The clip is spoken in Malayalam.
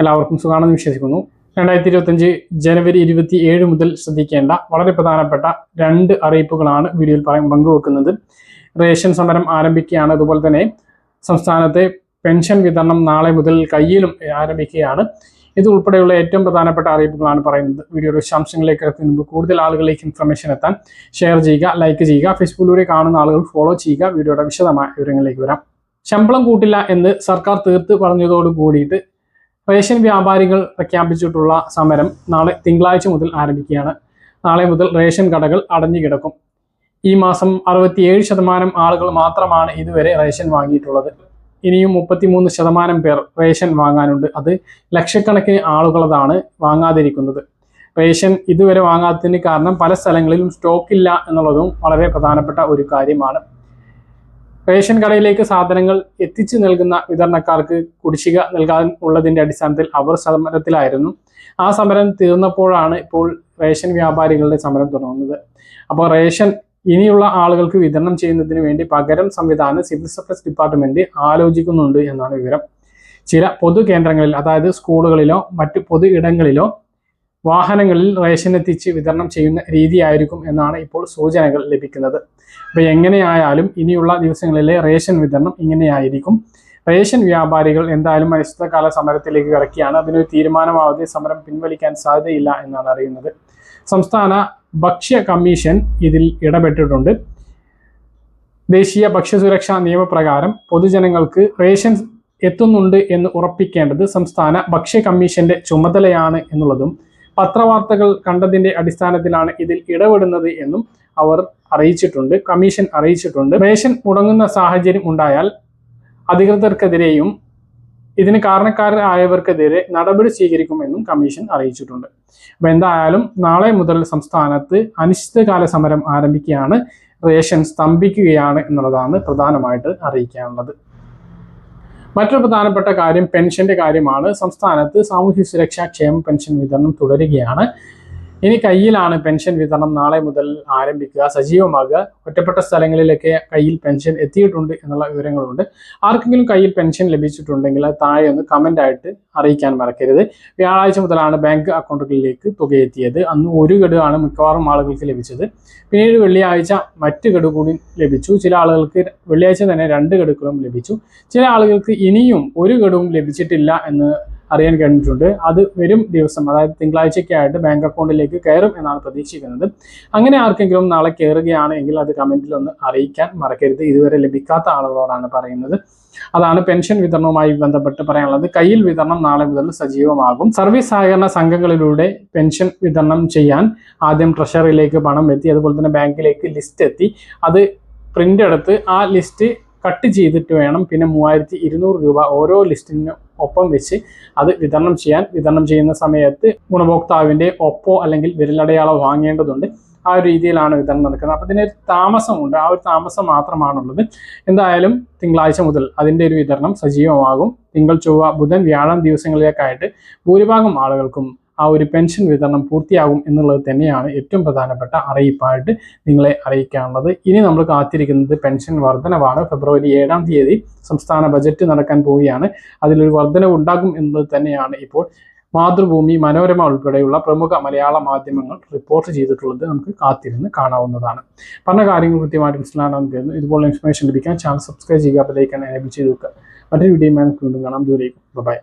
എല്ലാവർക്കും സുഖാണെന്ന് വിശ്വസിക്കുന്നു. രണ്ടായിരത്തി ഇരുപത്തഞ്ച് ജനുവരി ഇരുപത്തി ഏഴ് മുതൽ ശ്രദ്ധിക്കേണ്ട വളരെ പ്രധാനപ്പെട്ട രണ്ട് അറിയിപ്പുകളാണ് വീഡിയോയിൽ പറയാൻ പങ്കുവെക്കുന്നത്. റേഷൻ സമരം ആരംഭിക്കുകയാണ്. അതുപോലെ തന്നെ സംസ്ഥാനത്തെ പെൻഷൻ വിതരണം നാളെ മുതൽ കയ്യിലും ആരംഭിക്കുകയാണ്. ഇത് ഉൾപ്പെടെയുള്ള ഏറ്റവും പ്രധാനപ്പെട്ട അറിയിപ്പുകളാണ് പറയുന്നത്. വീഡിയോ വിശദാംശങ്ങളിലേക്ക് എത്തുന്ന മുമ്പ് കൂടുതൽ ആളുകളിലേക്ക് ഇൻഫർമേഷൻ എത്താൻ ഷെയർ ചെയ്യുക ലൈക്ക് ചെയ്യുക ഫേസ്ബുക്കിലൂടെ കാണുന്ന ആളുകൾ ഫോളോ ചെയ്യുക. വീഡിയോയുടെ വിശദമായ വിവരങ്ങളിലേക്ക് വരാം. ശമ്പളം കൂട്ടില്ല എന്ന് സർക്കാർ തീർത്ത് പറഞ്ഞതോട് കൂടിയിട്ട് റേഷൻ വ്യാപാരികൾ പ്രഖ്യാപിച്ചിട്ടുള്ള സമരം നാളെ തിങ്കളാഴ്ച മുതൽ ആരംഭിക്കുകയാണ്. നാളെ മുതൽ റേഷൻ കടകൾ അടഞ്ഞു കിടക്കും. ഈ മാസം അറുപത്തിയേഴ് ശതമാനം ആളുകൾ മാത്രമാണ് ഇതുവരെ റേഷൻ വാങ്ങിയിട്ടുള്ളത്. ഇനിയും മുപ്പത്തിമൂന്ന് ശതമാനം പേർ റേഷൻ വാങ്ങാനുണ്ട്. അത് ലക്ഷക്കണക്കിന് ആളുകളതാണ് വാങ്ങാതിരിക്കുന്നത്. റേഷൻ ഇതുവരെ വാങ്ങാത്തതിന് കാരണം പല സ്ഥലങ്ങളിലും സ്റ്റോക്ക് ഇല്ല എന്നുള്ളതും വളരെ പ്രധാനപ്പെട്ട ഒരു കാര്യമാണ്. റേഷൻ കടയിലേക്ക് സാധനങ്ങൾ എത്തിച്ചു നൽകുന്ന വിതരണക്കാർക്ക് കുടിശ്ശിക നൽകാൻ ഉള്ളതിന്റെ അടിസ്ഥാനത്തിൽ അവർ സമരത്തിലായിരുന്നു. ആ സമരം തീർന്നപ്പോഴാണ് ഇപ്പോൾ റേഷൻ വ്യാപാരികളുടെ സമരം തുടങ്ങുന്നത്. അപ്പോൾ റേഷൻ ഇനിയുള്ള ആളുകൾക്ക് വിതരണം ചെയ്യുന്നതിന് വേണ്ടി പകരം സംവിധാനം സിവിൽ സപ്ലൈസ് ഡിപ്പാർട്ട്മെന്റ് ആലോചിക്കുന്നുണ്ട് എന്നാണ് വിവരം. ചില പൊതു കേന്ദ്രങ്ങളിൽ അതായത് സ്കൂളുകളിലോ മറ്റ് പൊതു ഇടങ്ങളിലോ വാഹനങ്ങളിൽ റേഷൻ എത്തിച്ച് വിതരണം ചെയ്യുന്ന രീതിയായിരിക്കും എന്നാണ് ഇപ്പോൾ സൂചനകൾ ലഭിക്കുന്നത്. അപ്പോൾ എങ്ങനെയായാലും ഇനിയുള്ള ദിവസങ്ങളിലെ റേഷൻ വിതരണം ഇങ്ങനെയായിരിക്കും. റേഷൻ വ്യാപാരികൾ എന്തായാലും അനിശ്ചിതകാല സമരത്തിലേക്ക് കിടക്കുകയാണ്. അതിനൊരു തീരുമാനമാവാതെ സമരം പിൻവലിക്കാൻ സാധ്യതയില്ല എന്നാണ് അറിയുന്നത്. സംസ്ഥാന ഭക്ഷ്യ കമ്മീഷൻ ഇതിൽ ഇടപെട്ടിട്ടുണ്ട്. ദേശീയ ഭക്ഷ്യസുരക്ഷാ നിയമപ്രകാരം പൊതുജനങ്ങൾക്ക് റേഷൻ എത്തുന്നുണ്ട് എന്ന് ഉറപ്പിക്കേണ്ടത് സംസ്ഥാന ഭക്ഷ്യ കമ്മീഷന്റെ ചുമതലയാണ് എന്നുള്ളതും പത്രവാർത്തകൾ കണ്ടതിന്റെ അടിസ്ഥാനത്തിലാണ് ഇതിൽ ഇടപെടുന്നത് എന്നും അവർ അറിയിച്ചിട്ടുണ്ട് കമ്മീഷൻ അറിയിച്ചിട്ടുണ്ട്. റേഷൻ മുടങ്ങുന്ന സാഹചര്യം ഉണ്ടായാൽ അധികൃതർക്കെതിരെയും ഇതിന് കാരണക്കാരായവർക്കെതിരെ നടപടി സ്വീകരിക്കുമെന്നും കമ്മീഷൻ അറിയിച്ചിട്ടുണ്ട്. അപ്പൊ എന്തായാലും നാളെ മുതൽ സംസ്ഥാനത്ത് അനിശ്ചിതകാല സമരം ആരംഭിക്കുകയാണ്. റേഷൻ സ്തംഭിക്കുകയാണ് എന്നുള്ളതാണ് പ്രധാനമായിട്ട് അറിയിക്കാനുള്ളത്. മറ്റൊരു പ്രധാനപ്പെട്ട കാര്യം പെൻഷന്റെ കാര്യമാണ്. സംസ്ഥാനത്ത് സാമൂഹ്യ സുരക്ഷാ ക്ഷേമ പെൻഷൻ വിതരണം തുടരുകയാണ്. ഇനി കയ്യിലാണ് പെൻഷൻ വിതരണം നാളെ മുതൽ ആരംഭിക്കുക. സജീവമാകുക. ഒറ്റപ്പെട്ട സ്ഥലങ്ങളിലൊക്കെ കയ്യിൽ പെൻഷൻ എത്തിയിട്ടുണ്ട് എന്നുള്ള വിവരങ്ങളുണ്ട്. ആർക്കെങ്കിലും കയ്യിൽ പെൻഷൻ ലഭിച്ചിട്ടുണ്ടെങ്കിൽ താഴെ ഒന്ന് കമന്റ് ആയിട്ട് അറിയിക്കാൻ മറക്കരുത്. വ്യാഴാഴ്ച മുതലാണ് ബാങ്ക് അക്കൗണ്ടുകളിലേക്ക് തുക എത്തിയത്. അന്ന് ഒരു ഗഡുവാണ് മിക്കവാറും ആളുകൾക്ക് ലഭിച്ചത്. പിന്നീട് വെള്ളിയാഴ്ച മറ്റ് ഗഡു കൂടി ലഭിച്ചു. ചില ആളുകൾക്ക് വെള്ളിയാഴ്ച തന്നെ രണ്ട് ഗഡുക്കളും ലഭിച്ചു. ചില ആളുകൾക്ക് ഇനിയും ഒരു ഗഡുവും ലഭിച്ചിട്ടില്ല എന്ന് അറിയാൻ കഴിഞ്ഞിട്ടുണ്ട്. അത് വരും ദിവസം അതായത് തിങ്കളാഴ്ചയ്ക്കായിട്ട് ബാങ്ക് അക്കൗണ്ടിലേക്ക് കയറും എന്നാണ് പ്രതീക്ഷിക്കുന്നത്. അങ്ങനെ ആർക്കെങ്കിലും നാളെ കയറുകയാണ് എങ്കിൽ അത് കമന്റിൽ ഒന്ന് അറിയിക്കാൻ മറക്കരുത്. ഇതുവരെ ലഭിക്കാത്ത ആളുകളോടാണ് പറയുന്നത്. അതാണ് പെൻഷൻ വിതരണവുമായി ബന്ധപ്പെട്ട് പറയാനുള്ളത്. കയ്യിൽ വിതരണം നാളെ മുതൽ സജീവമാകും. സർവീസ് സഹകരണ സംഘങ്ങളിലൂടെ പെൻഷൻ വിതരണം ചെയ്യാൻ ആദ്യം ട്രഷറിയിലേക്ക് പണം എത്തി അതുപോലെ തന്നെ ബാങ്കിലേക്ക് ലിസ്റ്റ് എത്തി. അത് പ്രിന്റ് എടുത്ത് ആ ലിസ്റ്റ് കട്ട് ചെയ്തിട്ട് വേണം. പിന്നെ മൂവായിരത്തി ഇരുന്നൂറ് രൂപ ഓരോ ലിസ്റ്റിന് ഒപ്പം വെച്ച് അത് വിതരണം ചെയ്യാൻ വിതരണം ചെയ്യുന്ന സമയത്ത് ഗുണഭോക്താവിന്റെ ഒപ്പോ അല്ലെങ്കിൽ വിരലടയാളോ വാങ്ങേണ്ടതുണ്ട്. ആ ഒരു രീതിയിലാണ് വിതരണം നടക്കുന്നത്. അപ്പം ഇതിനൊരു താമസമുണ്ട്. ആ ഒരു താമസം മാത്രമാണുള്ളത്. എന്തായാലും തിങ്കളാഴ്ച മുതൽ അതിന്റെ ഒരു വിതരണം സജീവമാകും. തിങ്കൾ ചൊവ്വ ബുധൻ വ്യാഴം ദിവസങ്ങളിലേക്കായിട്ട് ഭൂരിഭാഗം ആളുകൾക്കും ആ ഒരു പെൻഷൻ വിതരണം പൂർത്തിയാകും എന്നുള്ളത് തന്നെയാണ് ഏറ്റവും പ്രധാനപ്പെട്ട അറിയിപ്പായിട്ട് നിങ്ങളെ അറിയിക്കാനുള്ളത്. ഇനി നമ്മൾ കാത്തിരിക്കുന്നത് പെൻഷൻ വർധനവാണ്. ഫെബ്രുവരി ഏഴാം തീയതി സംസ്ഥാന ബജറ്റ് നടക്കാൻ പോവുകയാണ്. അതിലൊരു വർധനവ് ഉണ്ടാകും എന്നുള്ളത് തന്നെയാണ് ഇപ്പോൾ മാതൃഭൂമി മനോരമ ഉൾപ്പെടെയുള്ള പ്രമുഖ മലയാള മാധ്യമങ്ങൾ റിപ്പോർട്ട് ചെയ്തിട്ടുള്ളത് നമുക്ക് കാത്തിരുന്ന് കാണാവുന്നതാണ്. പറഞ്ഞ കാര്യങ്ങൾ കൃത്യമായിട്ട് മനസ്സിലാണെന്ന് കരുതുന്നു ഇതുപോലെ ഇൻഫർമേഷൻ ലഭിക്കാൻ ചാനൽ സബ്സ്ക്രൈബ് ചെയ്യുക ബെലൈക്കൺ എനേബിൾ ചെയ്ത് വെക്കുക. മറ്റൊരു വീഡിയോ വീണ്ടും കാണാം. ദൂരേക്കും ബൈ